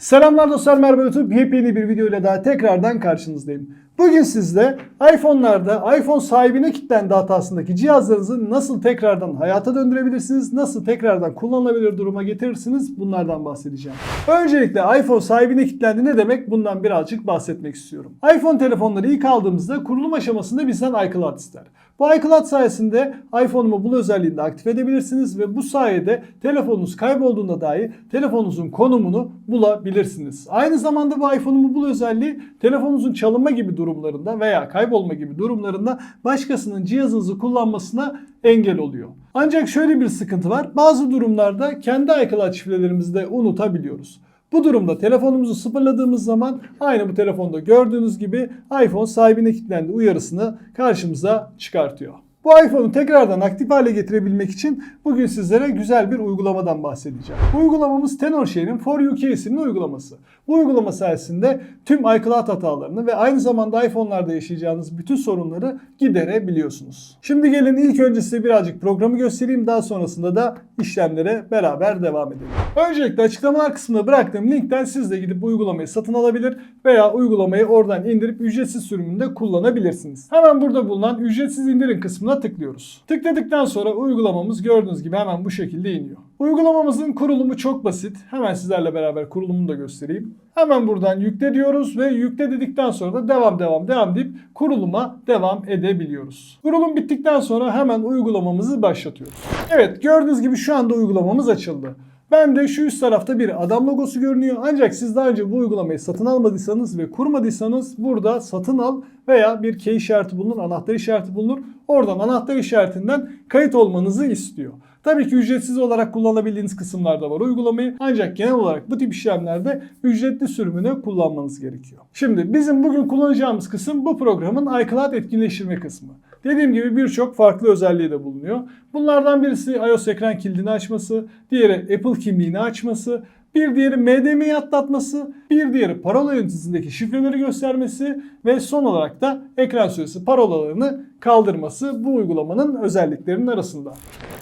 Selamlar dostlar merhaba YouTube. Yepyeni bir video ile daha tekrardan karşınızdayım. Bugün sizde iPhone'larda iPhone sahibine kilitlendi hatasındaki cihazlarınızı nasıl tekrardan hayata döndürebilirsiniz, nasıl tekrardan kullanılabilir duruma getirirsiniz bunlardan bahsedeceğim. Öncelikle iPhone sahibine kilitlendi ne demek bundan birazcık bahsetmek istiyorum. iPhone telefonları ilk aldığımızda kurulum aşamasında bizden iCloud ister. Bu iCloud sayesinde iPhone'umu bul özelliğini aktif edebilirsiniz ve bu sayede telefonunuz kaybolduğunda dahi telefonunuzun konumunu bulabilirsiniz. Aynı zamanda bu iPhone'umu bul özelliği telefonunuzun çalınma gibi durumlarında veya kaybolma gibi durumlarında başkasının cihazınızı kullanmasına engel oluyor. Ancak şöyle bir sıkıntı var. Bazı durumlarda kendi iCloud şifrelerimizi de unutabiliyoruz. Bu durumda telefonumuzu sıfırladığımız zaman aynı bu telefonda gördüğünüz gibi iPhone sahibine kilitlendi uyarısını karşımıza çıkartıyor. Bu iPhone'u tekrardan aktif hale getirebilmek için bugün sizlere güzel bir uygulamadan bahsedeceğim. Bu uygulamamız TenorShare'in For UK isimli uygulaması. Bu uygulama sayesinde tüm iCloud hatalarını ve aynı zamanda iPhone'larda yaşayacağınız bütün sorunları giderebiliyorsunuz. Şimdi gelin ilk önce size birazcık programı göstereyim daha sonrasında da işlemlere beraber devam edelim. Öncelikle açıklamalar kısmına bıraktığım linkten siz de gidip uygulamayı satın alabilir veya uygulamayı oradan indirip ücretsiz sürümünde kullanabilirsiniz. Hemen burada bulunan ücretsiz indirin kısmına tıklıyoruz. Tıkladıktan sonra uygulamamız gördüğünüz gibi hemen bu şekilde iniyor. Uygulamamızın kurulumu çok basit. Hemen sizlerle beraber kurulumunu da göstereyim. Hemen buradan yükle diyoruz ve yükle dedikten sonra da devam devam devam deyip kuruluma devam edebiliyoruz. Kurulum bittikten sonra hemen uygulamamızı başlatıyoruz. Evet gördüğünüz gibi şu anda uygulamamız açıldı. Ben de şu üst tarafta bir adam logosu görünüyor. Ancak siz daha önce bu uygulamayı satın almadıysanız ve kurmadıysanız burada satın al veya bir key işareti bulunur, anahtar işareti bulunur. Oradan anahtar işaretinden kayıt olmanızı istiyor. Tabii ki ücretsiz olarak kullanabildiğiniz kısımlarda var uygulamayı. Ancak genel olarak bu tip işlemlerde ücretli sürümünü kullanmanız gerekiyor. Şimdi bizim bugün kullanacağımız kısım bu programın iCloud etkinleştirme kısmı. Dediğim gibi birçok farklı özelliği de bulunuyor. Bunlardan birisi iOS ekran kilidini açması, diğeri Apple kimliğini açması, bir diğeri MDM'yi atlatması, bir diğeri parola yöneticisindeki şifreleri göstermesi ve son olarak da ekran süresi parolalarını kaldırması bu uygulamanın özelliklerinin arasında.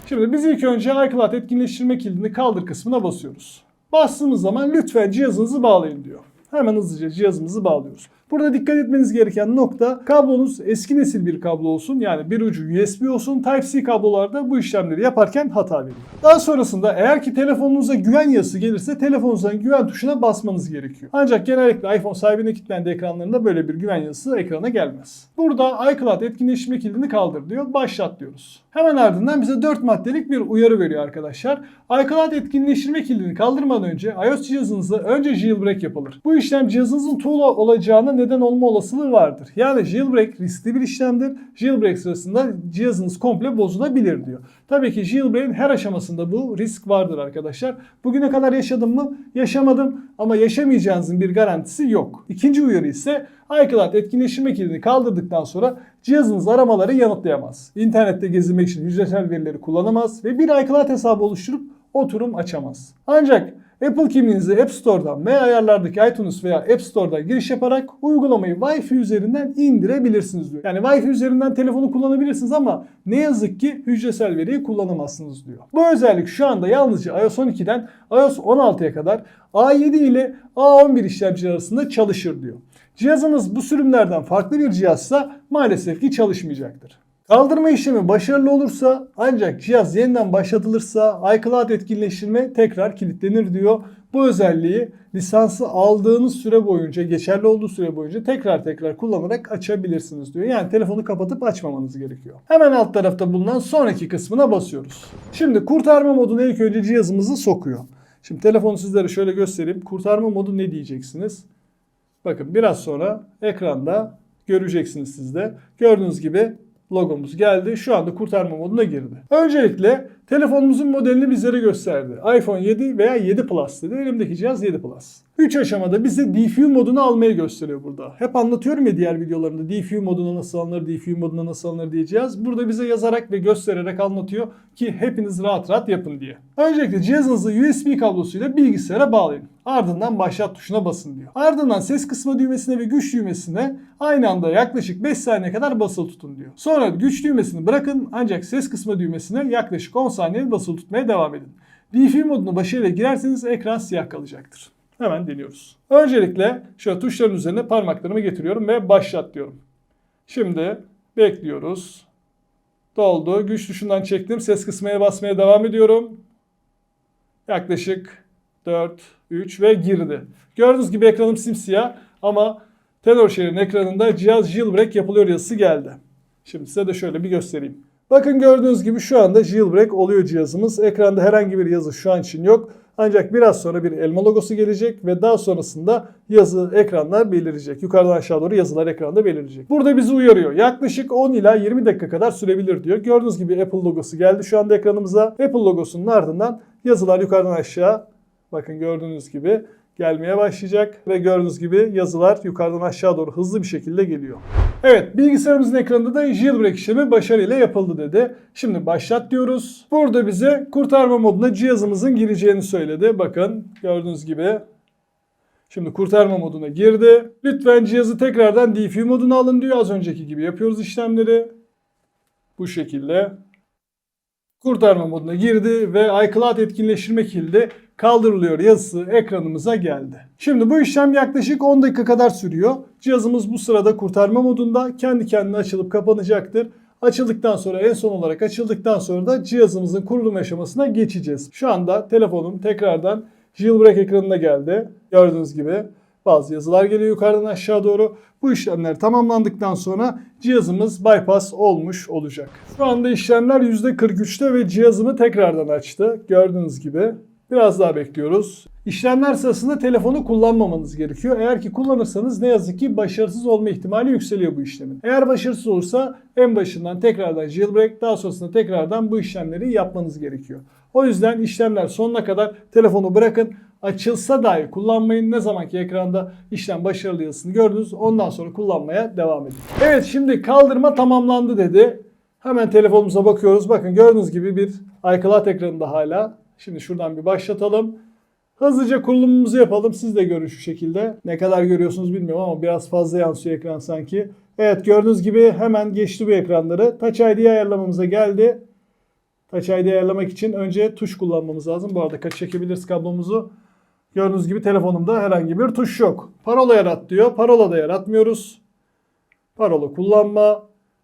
Şimdi biz ilk önce iCloud etkinleştirme kilidini kaldır kısmına basıyoruz. Bastığımız zaman lütfen cihazınızı bağlayın diyor. Hemen hızlıca cihazımızı bağlıyoruz. Burada dikkat etmeniz gereken nokta kablonuz eski nesil bir kablo olsun. Yani bir ucu USB olsun. Type-C kablolarda bu işlemleri yaparken hata veriyor. Daha sonrasında eğer ki telefonunuza güven yazısı gelirse telefonunuzdan güven tuşuna basmanız gerekiyor. Ancak genellikle iPhone sahibine kilitlendi ekranlarında böyle bir güven yazısı ekrana gelmez. Burada iCloud etkinleştirme kilidini kaldır diyor. Başlat diyoruz. Hemen ardından bize 4 maddelik bir uyarı veriyor arkadaşlar. iCloud etkinleştirme kilidini kaldırmadan önce iOS cihazınızda önce jailbreak yapılır. Bu işlem cihazınızın tuğla olacağına neden olma olasılığı vardır. Yani jailbreak riskli bir işlemdir. Jailbreak sırasında cihazınız komple bozulabilir diyor. Tabii ki jailbreak'in her aşamasında bu risk vardır arkadaşlar. Bugüne kadar yaşadım mı? Yaşamadım ama yaşamayacağınızın bir garantisi yok. İkinci uyarı ise iCloud etkinleştirme kilidini kaldırdıktan sonra cihazınız aramaları yanıtlayamaz. İnternette gezinmek için hücresel verileri kullanamaz ve bir iCloud hesabı oluşturup oturum açamaz. Ancak Apple kimliğinizi App Store'dan veya ayarlardaki iTunes veya App Store'dan giriş yaparak uygulamayı Wi-Fi üzerinden indirebilirsiniz diyor. Yani Wi-Fi üzerinden telefonu kullanabilirsiniz ama ne yazık ki hücresel veriyi kullanamazsınız diyor. Bu özellik şu anda yalnızca iOS 12'den iOS 16'ya kadar A7 ile A11 işlemciler arasında çalışır diyor. Cihazınız bu sürümlerden farklı bir cihazsa maalesef ki çalışmayacaktır. Kaldırma işlemi başarılı olursa ancak cihaz yeniden başlatılırsa iCloud etkinleştirme tekrar kilitlenir diyor. Bu özelliği lisansı aldığınız süre boyunca, geçerli olduğu süre boyunca tekrar tekrar kullanarak açabilirsiniz diyor. Yani telefonu kapatıp açmamanız gerekiyor. Hemen alt tarafta bulunan sonraki kısmına basıyoruz. Şimdi kurtarma moduna ilk önce cihazımızı sokuyor. Şimdi telefonu sizlere şöyle göstereyim. Kurtarma modu ne diyeceksiniz? Bakın biraz sonra ekranda göreceksiniz siz de. Gördüğünüz gibi logomuz geldi. Şu anda kurtarma moduna girdi. Öncelikle telefonumuzun modelini bizlere gösterdi. iPhone 7 veya 7 Plus dedi. Elimdeki cihaz 7 Plus. 3 aşamada bize DFU modunu almayı gösteriyor burada. Hep anlatıyorum ya diğer videolarımda DFU moduna nasıl alınır, DFU moduna nasıl alınır diyeceğiz. Burada bize yazarak ve göstererek anlatıyor ki hepiniz rahat rahat yapın diye. Öncelikle cihazınızı USB kablosuyla bilgisayara bağlayın. Ardından başlat tuşuna basın diyor. Ardından ses kısma düğmesine ve güç düğmesine aynı anda yaklaşık 5 saniye kadar basılı tutun diyor. Sonra güç düğmesini bırakın ancak ses kısma düğmesine yaklaşık 10 saniye basılı tutmaya devam edin. DFU moduna başarıyla girerseniz ekran siyah kalacaktır. Hemen deniyoruz. Öncelikle şöyle tuşların üzerine parmaklarımı getiriyorum ve başlat diyorum. Şimdi bekliyoruz. Doldu. Güç tuşundan çektim. Ses kısmaya basmaya devam ediyorum. Yaklaşık 4, 3 ve girdi. Gördüğünüz gibi ekranım simsiyah ama TenorShare'in ekranında cihaz jailbreak yapılıyor yazısı geldi. Şimdi size de şöyle bir göstereyim. Bakın gördüğünüz gibi şu anda jailbreak oluyor cihazımız. Ekranda herhangi bir yazı şu an için yok. Ancak biraz sonra bir elma logosu gelecek ve daha sonrasında yazı ekranlar belirecek. Yukarıdan aşağı doğru yazılar ekranda belirecek. Burada bizi uyarıyor. Yaklaşık 10 ila 20 dakika kadar sürebilir diyor. Gördüğünüz gibi Apple logosu geldi şu anda ekranımıza. Apple logosunun ardından yazılar yukarıdan aşağı bakın gördüğünüz gibi gelmeye başlayacak ve gördüğünüz gibi yazılar yukarıdan aşağı doğru hızlı bir şekilde geliyor. Evet bilgisayarımızın ekranında da jailbreak işlemi başarıyla yapıldı dedi. Şimdi başlat diyoruz. Burada bize kurtarma moduna cihazımızın gireceğini söyledi. Bakın gördüğünüz gibi Şimdi kurtarma moduna girdi. Lütfen cihazı tekrardan DFU moduna alın diyor. Az önceki gibi yapıyoruz işlemleri. Bu şekilde. Kurtarma moduna girdi ve iCloud etkinleştirme kilidi kaldırılıyor yazısı ekranımıza geldi. Şimdi bu işlem yaklaşık 10 dakika kadar sürüyor. Cihazımız bu sırada kurtarma modunda kendi kendine açılıp kapanacaktır. Açıldıktan sonra en son olarak açıldıktan sonra da cihazımızın kurulum aşamasına geçeceğiz. Şu anda telefonum tekrardan jailbreak ekranına geldi. Gördüğünüz gibi bazı yazılar geliyor yukarıdan aşağı doğru. Bu işlemler tamamlandıktan sonra cihazımız bypass olmuş olacak. Şu anda işlemler %43'te ve cihazımı tekrardan açtı. Gördüğünüz gibi Biraz daha bekliyoruz. İşlemler sırasında telefonu kullanmamanız gerekiyor. Eğer ki kullanırsanız ne yazık ki başarısız olma ihtimali yükseliyor bu işlemin. Eğer başarısız olursa en başından tekrardan jailbreak daha sonrasında tekrardan bu işlemleri yapmanız gerekiyor. O yüzden işlemler sonuna kadar telefonu bırakın. Açılsa dahi kullanmayın. Ne zamanki ekranda işlem başarılı yazısını gördünüz ondan sonra kullanmaya devam edin. Evet şimdi kaldırma tamamlandı dedi. Hemen telefonumuza bakıyoruz. Bakın gördüğünüz gibi bir iCloud ekranında hala. Şimdi şuradan bir başlatalım. Hızlıca kurulumumuzu yapalım. Siz de görün şu şekilde. Ne kadar görüyorsunuz bilmiyorum ama biraz fazla yansıyor ekran sanki. Evet gördüğünüz gibi hemen geçti bu ekranları. Touch ID ayarlamamıza geldi. Touch ID ayarlamak için önce tuş kullanmamız lazım. Bu arada kaç çekebiliriz kablomuzu. Gördüğünüz gibi telefonumda herhangi bir tuş yok. Parola yarat diyor. Parola da yaratmıyoruz. Parola kullanma,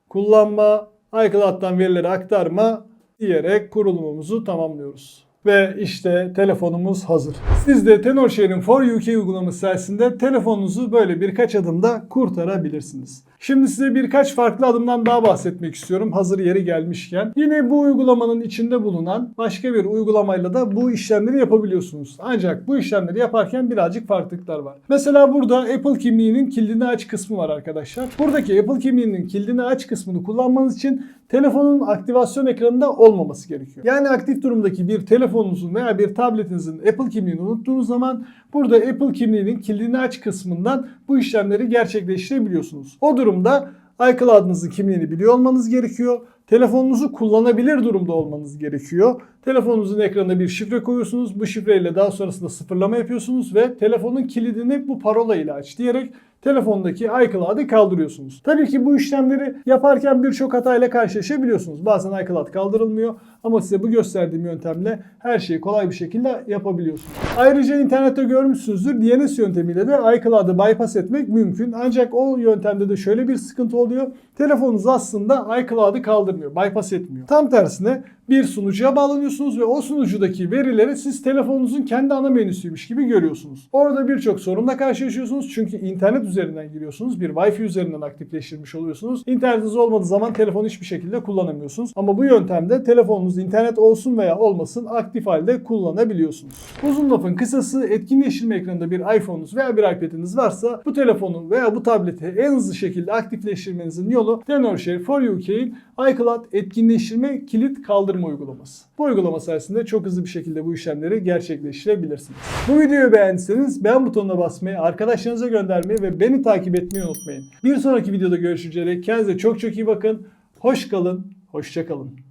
kullanma, iCloud'dan verileri aktarma diyerek kurulumumuzu tamamlıyoruz. Ve işte telefonumuz hazır. Siz de TenorShare'in For UK uygulaması sayesinde telefonunuzu böyle birkaç adımda kurtarabilirsiniz. Şimdi size birkaç farklı adımdan daha bahsetmek istiyorum hazır yeri gelmişken. Yine bu uygulamanın içinde bulunan başka bir uygulamayla da bu işlemleri yapabiliyorsunuz. Ancak bu işlemleri yaparken birazcık farklılıklar var. Mesela burada Apple kimliğinin kilidini aç kısmı var arkadaşlar. Buradaki Apple kimliğinin kilidini aç kısmını kullanmanız için telefonun aktivasyon ekranında olmaması gerekiyor. Yani aktif durumdaki bir telefonunuzun veya bir tabletinizin Apple kimliğini unuttuğunuz zaman burada Apple kimliğinin kilidini aç kısmından bu işlemleri gerçekleştirebiliyorsunuz. O durumda iCloud'ınızın kimliğini biliyor olmanız gerekiyor. Telefonunuzu kullanabilir durumda olmanız gerekiyor. Telefonunuzun ekranına bir şifre koyuyorsunuz. Bu şifreyle daha sonrasında sıfırlama yapıyorsunuz ve telefonun kilidini bu parola ile aç diyerek telefondaki iCloud'ı kaldırıyorsunuz. Tabii ki bu işlemleri yaparken birçok hatayla karşılaşabiliyorsunuz. Bazen iCloud kaldırılmıyor ama size bu gösterdiğim yöntemle her şeyi kolay bir şekilde yapabiliyorsunuz. Ayrıca internette görmüşsünüzdür DNS yöntemiyle de iCloud'ı bypass etmek mümkün. Ancak o yöntemde de şöyle bir sıkıntı oluyor. Telefonunuz aslında iCloud'ı kaldırmıyor, bypass etmiyor. Tam tersine bir sunucuya bağlanıyorsunuz ve o sunucudaki verileri siz telefonunuzun kendi ana menüsüymüş gibi görüyorsunuz. Orada birçok sorunla karşılaşıyorsunuz çünkü internet üzerinden giriyorsunuz. Bir Wi-Fi üzerinden aktifleştirmiş oluyorsunuz. İnternetiniz olmadığı zaman telefonu hiçbir şekilde kullanamıyorsunuz. Ama bu yöntemde telefonunuz internet olsun veya olmasın aktif halde kullanabiliyorsunuz. Uzun lafın kısası etkinleştirme ekranında bir iPhone'unuz veya bir iPad'iniz varsa bu telefonu veya bu tableti en hızlı şekilde aktifleştirmenizin yolu TenorShare for UK'in iCloud etkinleştirme kilit kaldırma uygulaması. Bu uygulama sayesinde çok hızlı bir şekilde bu işlemleri gerçekleştirebilirsiniz. Bu videoyu beğendiyseniz beğen butonuna basmayı, arkadaşlarınıza göndermeyi ve beni takip etmeyi unutmayın. Bir sonraki videoda görüşünceye dek kendinize çok çok iyi bakın. Hoş kalın, hoşça kalın.